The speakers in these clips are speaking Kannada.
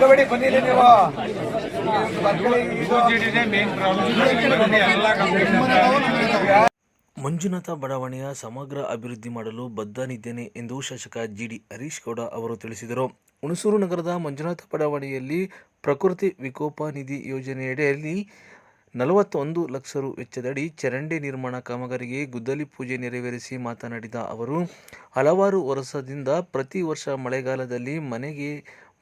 ನೀವು? ಮಂಜುನಾಥ ಬಡಾವಣೆಯ ಸಮಗ್ರ ಅಭಿವೃದ್ಧಿ ಮಾಡಲು ಬದ್ಧನಿದ್ದೇನೆ ಎಂದು ಶಾಸಕ ಜಿಡಿ ಹರೀಶ್ ಗೌಡ ಅವರು ತಿಳಿಸಿದರು. ಹುಣಸೂರು ನಗರದ ಮಂಜುನಾಥ ಬಡಾವಣೆಯಲ್ಲಿ ಪ್ರಕೃತಿ ವಿಕೋಪ ನಿಧಿ ಯೋಜನೆಯಡಿಯಲ್ಲಿ ನಲವತ್ತೊಂದು ಲಕ್ಷ ರು ವೆಚ್ಚದಡಿ ಚರಂಡಿ ನಿರ್ಮಾಣ ಕಾಮಗಾರಿಗೆ ಗುದ್ದಲಿ ಪೂಜೆ ನೆರವೇರಿಸಿ ಮಾತನಾಡಿದ ಅವರು, ಹಲವಾರು ವರ್ಷದಿಂದ ಪ್ರತಿ ವರ್ಷ ಮಳೆಗಾಲದಲ್ಲಿ ಮನೆಗೆ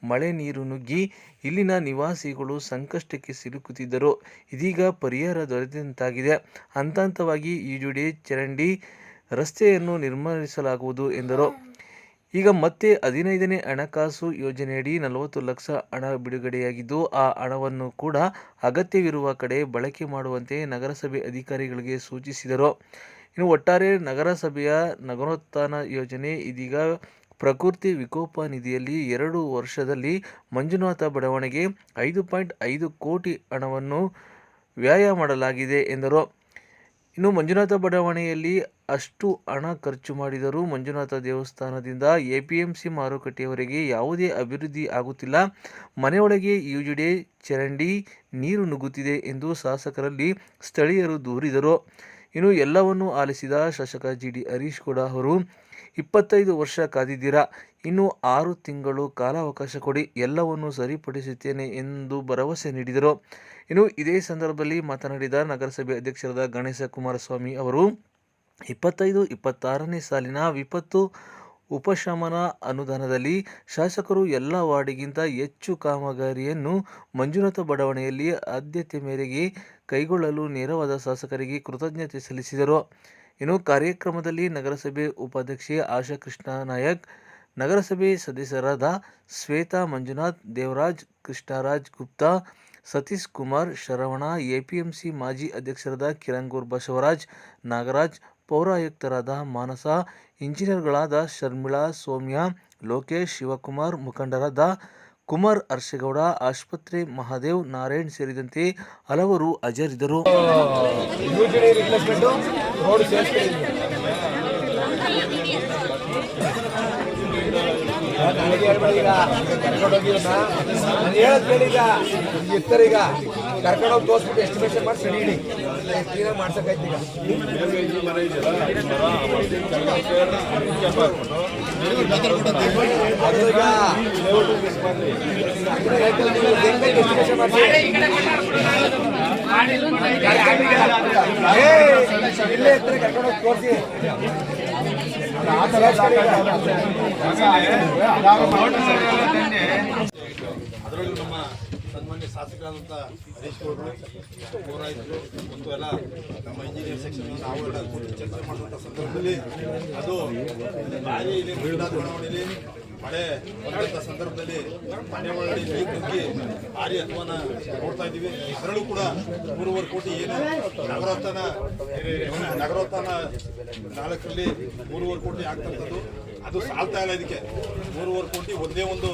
ಮಳೆ ನೀರು ನುಗ್ಗಿ ಇಲ್ಲಿನ ನಿವಾಸಿಗಳು ಸಂಕಷ್ಟಕ್ಕೆ ಸಿಲುಕುತ್ತಿದ್ದರು. ಇದೀಗ ಪರಿಹಾರ ದೊರೆತಂತಾಗಿದೆ. ಹಂತ ಈಜುಡಿ ಈಜುಡೆ ಚರಂಡಿ ರಸ್ತೆಯನ್ನು ನಿರ್ಮಿಸಲಾಗುವುದು ಎಂದರು. ಈಗ ಮತ್ತೆ ಹದಿನೈದನೇ ಹಣಕಾಸು ಯೋಜನೆಯಡಿ ನಲವತ್ತು ಲಕ್ಷ ಹಣ ಬಿಡುಗಡೆಯಾಗಿದ್ದು, ಆ ಹಣವನ್ನು ಕೂಡ ಅಗತ್ಯವಿರುವ ಕಡೆ ಬಳಕೆ ಮಾಡುವಂತೆ ನಗರಸಭೆ ಅಧಿಕಾರಿಗಳಿಗೆ ಸೂಚಿಸಿದರು. ಇನ್ನು ಒಟ್ಟಾರೆ ನಗರಸಭೆಯ ನಗರೋತ್ಥಾನ ಯೋಜನೆ ಇದೀಗ ಪ್ರಕೃತಿ ವಿಕೋಪ ನಿಧಿಯಲ್ಲಿ ಎರಡು ವರ್ಷದಲ್ಲಿ ಮಂಜುನಾಥ ಬಡಾವಣೆಗೆ ಐದು ಪಾಯಿಂಟ್ ಐದು ಕೋಟಿ ಹಣವನ್ನು ವ್ಯಯ ಮಾಡಲಾಗಿದೆ ಎಂದರು. ಇನ್ನು ಮಂಜುನಾಥ ಬಡಾವಣೆಯಲ್ಲಿ ಅಷ್ಟು ಹಣ ಖರ್ಚು ಮಾಡಿದರೂ ಮಂಜುನಾಥ ದೇವಸ್ಥಾನದಿಂದ ಎಪಿಎಂಸಿ ಮಾರುಕಟ್ಟೆಯವರೆಗೆ ಯಾವುದೇ ಅಭಿವೃದ್ಧಿ ಆಗುತ್ತಿಲ್ಲ. ಮನೆಯೊಳಗೆ ಯುಜುಡೆ ಚರಂಡಿ, ನೀರು ನುಗ್ಗುತ್ತಿದೆ ಎಂದು ಶಾಸಕರಲ್ಲಿ ಸ್ಥಳೀಯರು ದೂರಿದರು. ಇನ್ನು ಎಲ್ಲವನ್ನೂ ಆಲಿಸಿದ ಶಾಸಕ ಜಿ ಡಿ ಹರೀಶ್ ಕೂಡ ಅವರು ಇಪ್ಪತ್ತೈದು ವರ್ಷ ಕಾದಿದ್ದೀರಾ ಇನ್ನು ಆರು ತಿಂಗಳು ಕಾಲಾವಕಾಶ ಕೊಡಿ, ಎಲ್ಲವನ್ನು ಸರಿಪಡಿಸುತ್ತೇನೆ ಎಂದು ಭರವಸೆ ನೀಡಿದರು. ಇನ್ನು ಇದೇ ಸಂದರ್ಭದಲ್ಲಿ ಮಾತನಾಡಿದ ನಗರಸಭೆ ಅಧ್ಯಕ್ಷರಾದ ಗಣೇಶ ಕುಮಾರಸ್ವಾಮಿ ಅವರು, ಇಪ್ಪತ್ತೈದು, ಇಪ್ಪತ್ತಾರನೇ ಸಾಲಿನ ವಿಪತ್ತು ಉಪಶಮನ ಅನುದಾನದಲ್ಲಿ ಶಾಸಕರು ಎಲ್ಲ ವಾರ್ಡಿಗಿಂತ ಹೆಚ್ಚು ಕಾಮಗಾರಿಯನ್ನು ಮಂಜುನಾಥ ಬಡಾವಣೆಯಲ್ಲಿ ಆದ್ಯತೆ ಮೇರೆಗೆ ಕೈಗೊಳ್ಳಲು ನೇರವಾದ ಶಾಸಕರಿಗೆ ಕೃತಜ್ಞತೆ ಸಲ್ಲಿಸಿದರು. ಇನ್ನು ಕಾರ್ಯಕ್ರಮದಲ್ಲಿ ನಗರಸಭೆ ಉಪಾಧ್ಯಕ್ಷೆ ಆಶಾ ಕೃಷ್ಣ ನಾಯಕ್, ನಗರಸಭೆ ಸದಸ್ಯರಾದ ಶ್ವೇತಾ ಮಂಜುನಾಥ್, ದೇವರಾಜ್ ಕೃಷ್ಣರಾಜ್ ಗುಪ್ತಾ, ಸತೀಶ್ ಕುಮಾರ್ ಶರವಣ, ಎಪಿಎಂಸಿ ಮಾಜಿ ಅಧ್ಯಕ್ಷರಾದ ಕಿರಂಗೂರ್ ಬಸವರಾಜ್, ನಾಗರಾಜ್ ಪೌರಾಯುಕ್ತರಾದ ಮಾನಸ, ಇಂಜಿನಿಯರ್ಗಳಾದ ಶರ್ಮಿಳಾ, ಸೌಮ್ಯ, ಲೋಕೇಶ್, ಶಿವಕುಮಾರ್ ಮುಖಂಡರಾದ ಕುಮಾರ್ ಅರ್ಷಗೌಡ, ಆಸ್ಪತ್ರೆ ಮಹಾದೇವ್ ನಾರಾಯಣ್ ಸೇರಿದಂತೆ ಹಲವರು ಹಾಜರಿದ್ದರು. ಎತ್ತರಿಗ ಕರ್ಕೊಂಡೋಗಿ ಹೋಗಿ ಹಿಂಗೆ ತೋರಿಸ್ಬಿಟ್ಟು ಎಸ್ಟಿಮೇಷನ್ ಮಾಡಿ ಸರಿ ಇಡಿ. ಕ್ಲೀನಾಗಿ ಮಾಡ್ಸೋಕ್ಕಾಯ್ತು ಈಗ ಅದು ಈಗ. ಎಸ್ಟಿಮೇಷನ್ ಮಾಡಿಸಿ ಏ, ಇಲ್ಲೇ ಇರ್ತಾರೆ ಕರ್ಕೊಂಡೋಗಿ ತೋರಿಸಿ ಆ ಥರ ಅದರಲ್ಲೂ ನಮ್ಮ ಸನ್ಮಾನ್ಯ ಶಾಸಕರಾದಂಥ ಹರೀಶ್ ಗೌಡರು ಪೌರಾಯಿತರು ಮತ್ತು ಎಲ್ಲ ನಮ್ಮ ಇಂಜಿನಿಯರ್ ಸೆಕ್ಷನ್ ನಾವು ಎಲ್ಲ ಕೂತು ಚರ್ಚೆ ಮಾಡುವಂಥ ಸಂದರ್ಭದಲ್ಲಿ ಅದು ಮಂಜುನಾಥ ಬಡಾವಣೆಯಲ್ಲಿ ಮಳೆ ಬಂದಂಥ ಸಂದರ್ಭದಲ್ಲಿ ಮನೆ ನೀರು ನುಗ್ಗಿ ಭಾರಿ ಅನುಮಾನ ನೋಡ್ತಾ ಇದ್ದೀವಿ. ಇದರಲ್ಲೂ ಕೂಡ ಮೂರುವರೆ ಕೋಟಿ ಏನು ನಗರೋತ್ಥಾನ ನಗರೋತ್ಥಾನ ನಾಲ್ಕರಲ್ಲಿ ಮೂರುವರೆ ಕೋಟಿ ಆಗ್ತಕ್ಕಂಥದ್ದು. ಅದು ಸಾಲ್ತಾ ಇಲ್ಲ ಇದಕ್ಕೆ. ಮೂರುವರೆ ಕೋಟಿ ಒಂದೇ ಒಂದು